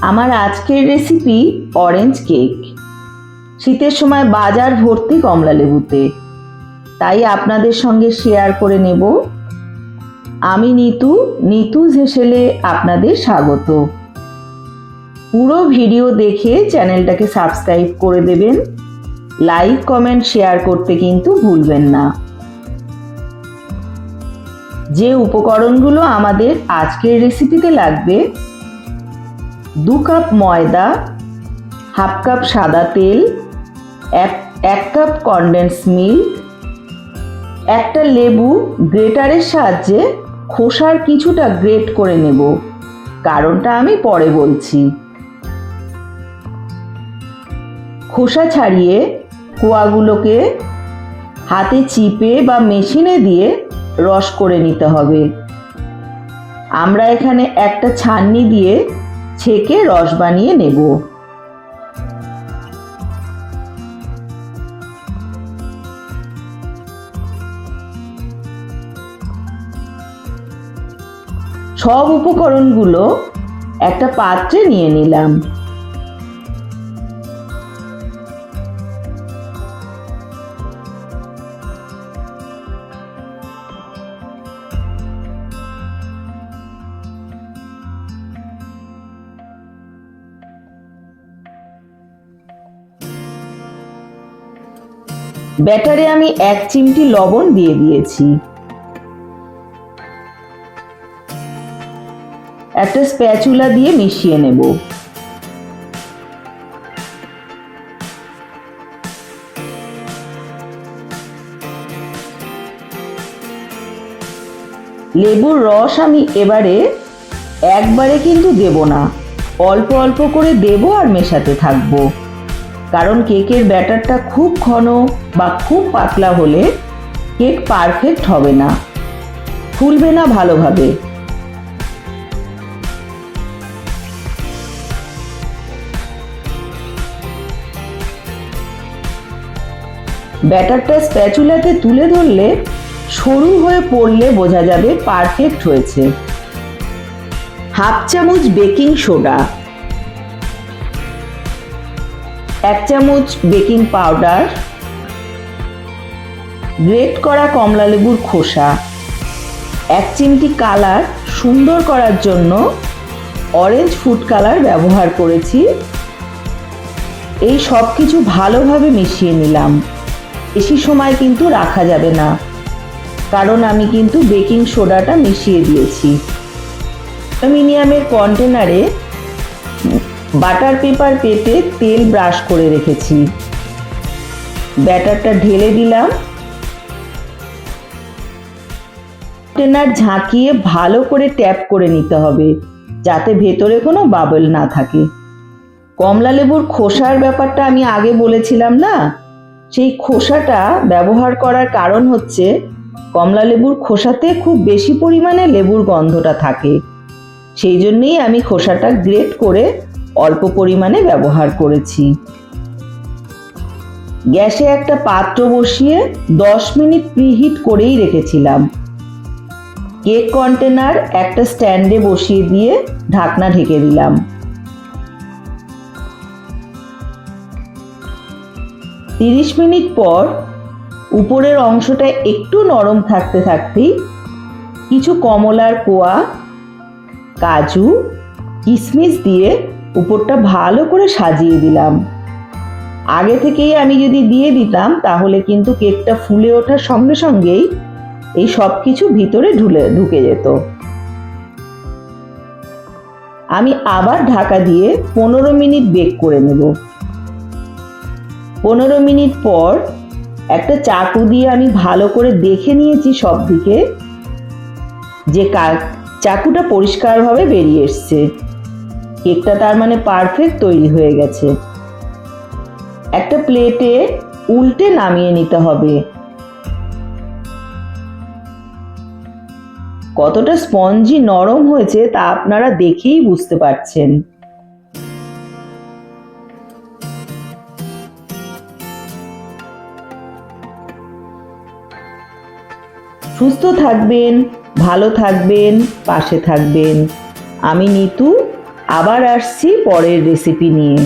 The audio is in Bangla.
আমার আজকের রেসিপি অরেঞ্জ কেক শীতের সময় বাজার ভর্তি কমলা লেবুতে। তাই আপনাদের সঙ্গে শেয়ার করে নেব। আমি নিতু নিতু হেসেলে আপনাদের স্বাগত। পুরো ভিডিও দেখে চ্যানেলটাকে সাবস্ক্রাইব করে দেবেন। লাইক কমেন্ট শেয়ার করতে কিন্তু ভুলবেন না। যে উপকরণগুলো আমাদের আজকের রেসিপিতে লাগবে দু কাপ ময়দা, হাফ কাপ সাদা তেল, এক এক কাপ কনডেন্স মিল্ক একটা লেবু গ্রেটারের সাহায্যে খোসার কিছুটা গ্রেট করে নেব। কারণটা আমি পরে বলছি। খোসা ছাড়িয়ে কোয়াগুলোকে হাতে চিপে বা মেশিনে দিয়ে রস করে নিতে হবে। আমরা এখানে একটা ছান্নি দিয়ে ছেঁকে রস বানিয়ে নেব। সব উপকরণগুলো একটা পাত্রে নিয়ে নিলাম। ব্যাটারে আমি এক চিমটি লবণ দিয়ে দিয়েছি। একটা স্প্যাচুলা দিয়ে মিশিয়ে নেব। লেবুর রস আমি এবারে একবারে কিন্তু দেব না। অল্প অল্প করে দেব আর মেশাতে থাকব। কারণ কেকের ব্যাটারটা খুব ঘন বা খুব পাতলা হলে কেক পারফেক্ট হবে না। ফুলবে না ভালোভাবে। ব্যাটারটা স্প্যাচুলাতে তুলে ধরলে সরু হয়ে পড়লে বোঝা যাবে পারফেক্ট হয়েছে। হাফ চামচ বেকিং সোডা। এক চামচ বেকিং পাউডার, গ্রেট করা কমলা লেবুর খোসা, এক চিমটি কালার সুন্দর করার জন্য অরেঞ্জ ফুড কালার ব্যবহার করেছি। এই সব কিছু ভালোভাবে মিশিয়ে নিলাম। বেশি সময় কিন্তু রাখা যাবে না, কারণ আমি কিন্তু বেকিং সোডাটা মিশিয়ে দিয়েছি। অ্যালুমিনিয়ামের কন্টেনারে বাটার পেপার পেতে তেল ব্রাশ করে রেখেছি। ব্যাটারটা ঢেলে দিলাম। কন্টেনার ঝাঁকিয়ে ভালো করে ট্যাপ করে নিতে হবে, যাতে ভেতরে কোনো বাবল না থাকে। কমলা লেবুর খোসার ব্যাপারটা আমি আগে বলেছিলাম না? সেই খোসাটা ব্যবহার করার কারণ হচ্ছে, কমলা লেবুর খোসাতে খুব বেশি পরিমাণে লেবুর গন্ধটা থাকে। সেই জন্যেই আমি খোসাটা গ্রেট করে অল্প পরিমাণে ব্যবহার করেছি। গ্যাসে একটা পাত্র বসিয়ে দশ মিনিট প্রিহিট করেই রেখেছিলাম। কেক কন্টেনার একটা স্ট্যান্ডে বসিয়ে দিয়ে ঢাকনা ঢেকে দিলাম। তিরিশ মিনিট পর উপরের অংশটা একটু নরম থাকতে থাকতেই কিছু কমলার কোয়া, কাজু কিশমিশ দিয়ে উপরটা ভালো করে সাজিয়ে দিলাম। আগে থেকেই আমি যদি দিয়ে দিতাম, তাহলে কিন্তু কেকটা ফুলে ওঠার সঙ্গে সঙ্গেই এই সব কিছু ভিতরে ঢুলে, ঢুকে যেত। আমি আবার ঢাকা দিয়ে পনেরো মিনিট বেক করে নেব। পনেরো মিনিট পর একটা চাকু দিয়ে আমি ভালো করে দেখে নিয়েছি সব দিকে যে চাকুটা পরিষ্কারভাবে বেরিয়ে এসছে। কেকটা তার মানে পারফেক্ট তৈরি হয়ে গেছে। একটা প্লেটে উল্টে নামিয়ে নিতে হবে। কতটা স্পঞ্জি নরম হয়েছে তা আপনারা দেখেই বুঝতে পারছেন। সুস্থ থাকবেন, ভালো থাকবেন, পাশে থাকবেন। আমি নিতু আবার আসছি পরের রেসিপি নিয়ে।